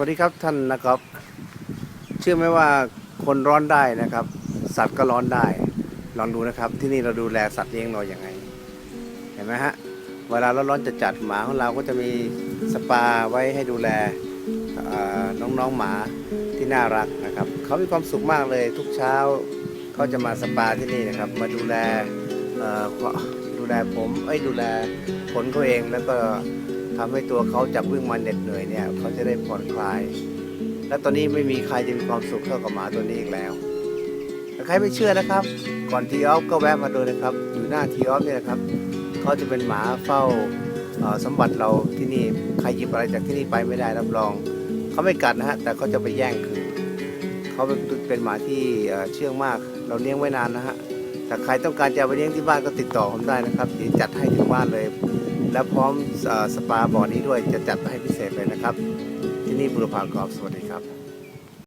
วัสดีครับท่านนะครับเชื่อไหมว่าคนร้อนได้นะครับ สัตว์ก็ร้อนได้ ลองดูนะครับ ที่นี่เราดูแลสัตว์เลี้ยงเราอย่างไง เห็นไหมฮะเวลาเราร้อนจะจัดๆหมาของเราก็จะมีสปาไว้ให้ดูแลน้องๆหมาที่น่ารักนะครับเขามีความสุขมากเลยทุกเช้าเขาจะมาสปาที่นี่นะครับ มาดูแลดูแลผมเอ้ยดูแลผลเขาเองแล้วก็ ทำให้ตัวเขาจากวิ่งมาเหน็ดเหนื่อยเนี่ยเขาจะได้ผ่อนคลาย และตอนนี้ไม่มีใครจะมีความสุขเท่ากับหมาตัวนี้อีกแล้วถ้าใครไม่เชื่อนะครับ ก่อนทีออฟก็แวะมาดูนะครับ อยู่หน้าทีออฟเนี่ยนะครับเขาจะเป็นหมาเฝ้าสมบัติเราที่นี่ใครหยิบอะไรจากที่นี่ไปไม่ได้รับรองเขาไม่กัดนะฮะแต่เขาจะไปแย่งคืนเขาเป็นเป็นหมาที่เชื่องมาก เราเลี้ยงไว้นานนะฮะถ้าใครต้องการจะไปเลี้ยงที่บ้านก็ติดต่อผมได้นะครับเดี๋ยวจัดให้ถึงบ้านเลย และพร้อมสปาบ่อนี้ด้วยจะจัดให้พิเศษเลยนะครับ ที่นี่บุรพากรอบสวัสดีครับ